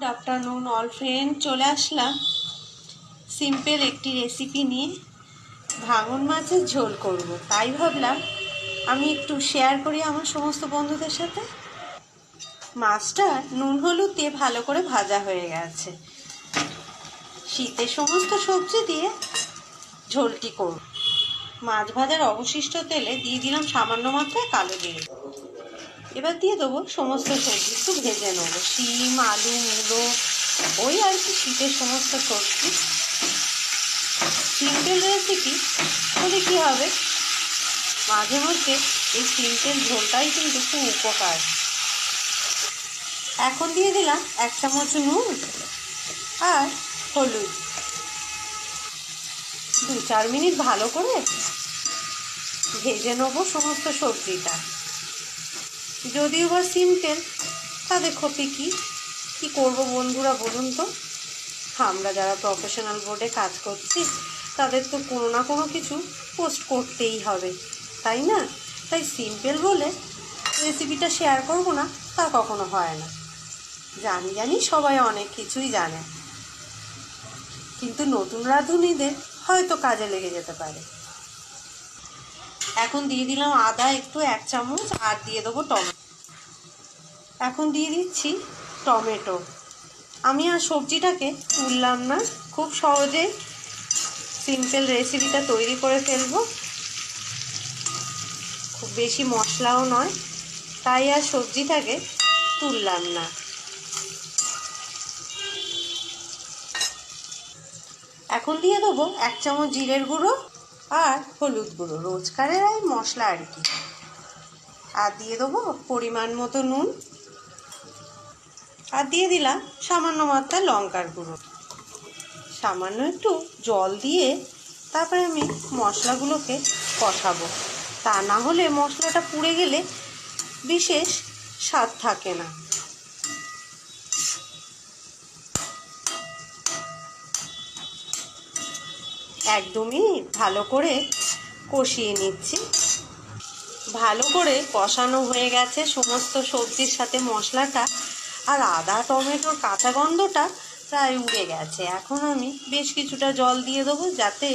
Good afternoon all friend চলে আসলাম simple একটি recipe নিয়ে। ভাঙন মাছের ঝোল করব। তাই ভাবলাম আমি একটু শেয়ার করি আমার সমস্ত বন্ধুদের সাথে। মাছটা নুন, হলুদ দিয়ে ভালো করে ভাজা হয়ে গেছে। শীতের সমস্ত সবজি দিয়ে ঝোলটি করব। মাছ ভাজার অবশিষ্ট তেলে দিয়ে দিলাম সামান্য মাত্রায় কালো জিরে। এবার দিয়ে দেবো সমস্ত সবজি। একটু ভেজে নেব। শিম, আলু, মূলো, ওই আর কি শীতের সমস্ত সবজি। সিম্পল রেসিপি তাহলে কী হবে? মাঝে মধ্যে এই সিম্পল ঝোলটাই কিন্তু খুব উপকার। এখন দিয়ে দিলাম এক চামচ নুন আর হলুদ। দু চার মিনিট ভালো করে ভেজে নেব সমস্ত সবজিটা। যদিও বা সিম্পল, তাদের ক্ষতি কি? কি করব বন্ধুরা বলুন তো? আমরা যারা প্রফেশনাল বোর্ডে কাজ করছি, তাদের তো কোনো না কোনো কিছু পোস্ট করতেই হবে, তাই না? তাই সিম্পল বলে রেসিপিটা শেয়ার করব না, তা কখনো হয় না। জানি জানি সবাই অনেক কিছুই জানে। কিন্তু নতুন রাঁধুনিদের হয়তো কাজে লেগে যেতে পারে। এখন দিয়ে দিলাম আদা, একটু এক চামচ, আর দিয়ে দেবো টমেটো। এখন দিয়ে দিচ্ছি টমেটো। আমি আর সবজিটাকে তুললাম না। খুব সহজে সিম্পল রেসিপিটা তৈরি করে ফেলব। খুব বেশি মশলাও নয়, তাই আর সবজিটাকে তুললাম না। এখন দিয়ে দেবো এক চামচ জিরের গুঁড়ো আর হলুদ গুঁড়ো, রোজকারের এই মশলা আর কি। আর দিয়ে দেবো পরিমাণ মতো নুন। আর দিয়ে দিলাম সামান্য মাত্রা লঙ্কার গুঁড়ো। সামান্য একটু জল দিয়ে তারপরে আমি মশলাগুলোকে কষাবো। তা না হলে মশলাটা পুড়ে গেলে বিশেষ স্বাদ থাকে না। একদমই ভালো করে কষিয়ে নিচ্ছি। ভালো করে কষানো হয়ে গেছে, সমস্ত সবজির সাথে মশলাটা আর আদা টমেটোর কাঁচা গন্ধটা প্রায় উড়ে গেছে। এখন আমি বেশ কিছুটা জল দিয়ে দেবো যাতে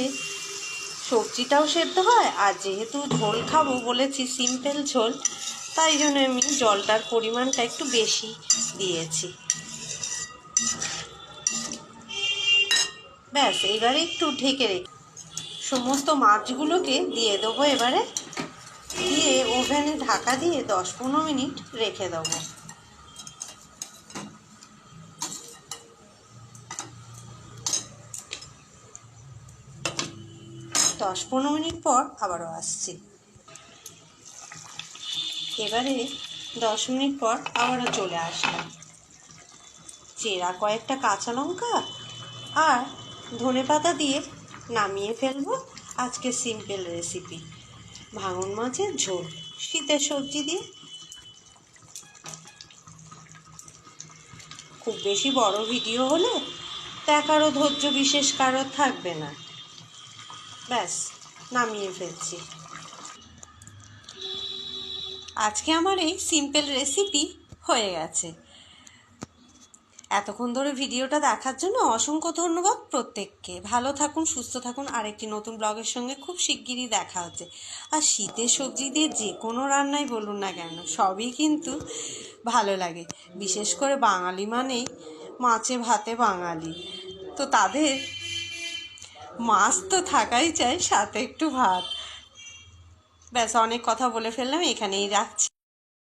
সবজিটাও সেদ্ধ হয়। আর যেহেতু ঝোল খাব বলেছি, সিম্পল ঝোল, তাই জন্য আমি জলটার পরিমাণটা একটু বেশি দিয়েছি। ব্যাস এবারে একটু ঢেকে রেখে সমস্ত মাছগুলোকে দিয়ে দেবো এবারে। দিয়ে ওভেনে ঢাকা দিয়ে দশ পনেরো মিনিট রেখে দেবো। দশ পনেরো মিনিট পর আবারও আসছি। এবারে দশ মিনিট পর আবারও চলে আসলাম। চেরা কয়েকটা কাঁচা লঙ্কা আর ধনে পাতা দিয়ে নামিয়ে ফেলব আজকে সিম্পল রেসিপি ভাঙন মাছের ঝোল, শীতের সবজি দিয়ে। খুব বেশি বড় ভিডিও হলে দেখারও ধৈর্য বিশেষ কারোর থাকবে না। ব্যাস, নামিয়ে ফেলছি। আজকে আমার এই সিম্পল রেসিপি হয়ে গেছে। এতক্ষণ ধরে ভিডিওটা দেখার জন্য অসংখ্য ধন্যবাদ প্রত্যেককে। ভালো থাকুন, সুস্থ থাকুন। আরেকটি নতুন ব্লগের সঙ্গে খুব শিগগিরই দেখা হচ্ছে। আর শীতের সবজি দিয়ে যে কোনো রান্নাই বলুন না কেন, সবই কিন্তু ভালো লাগে। বিশেষ করে বাঙালি মানেই মাছে ভাতে বাঙালি। তো তাদের মাছ তো থাকাই চাই সাথে একটু ভাত। ব্যাস অনেক কথা বলে ফেললাম এখানেই রাখছি।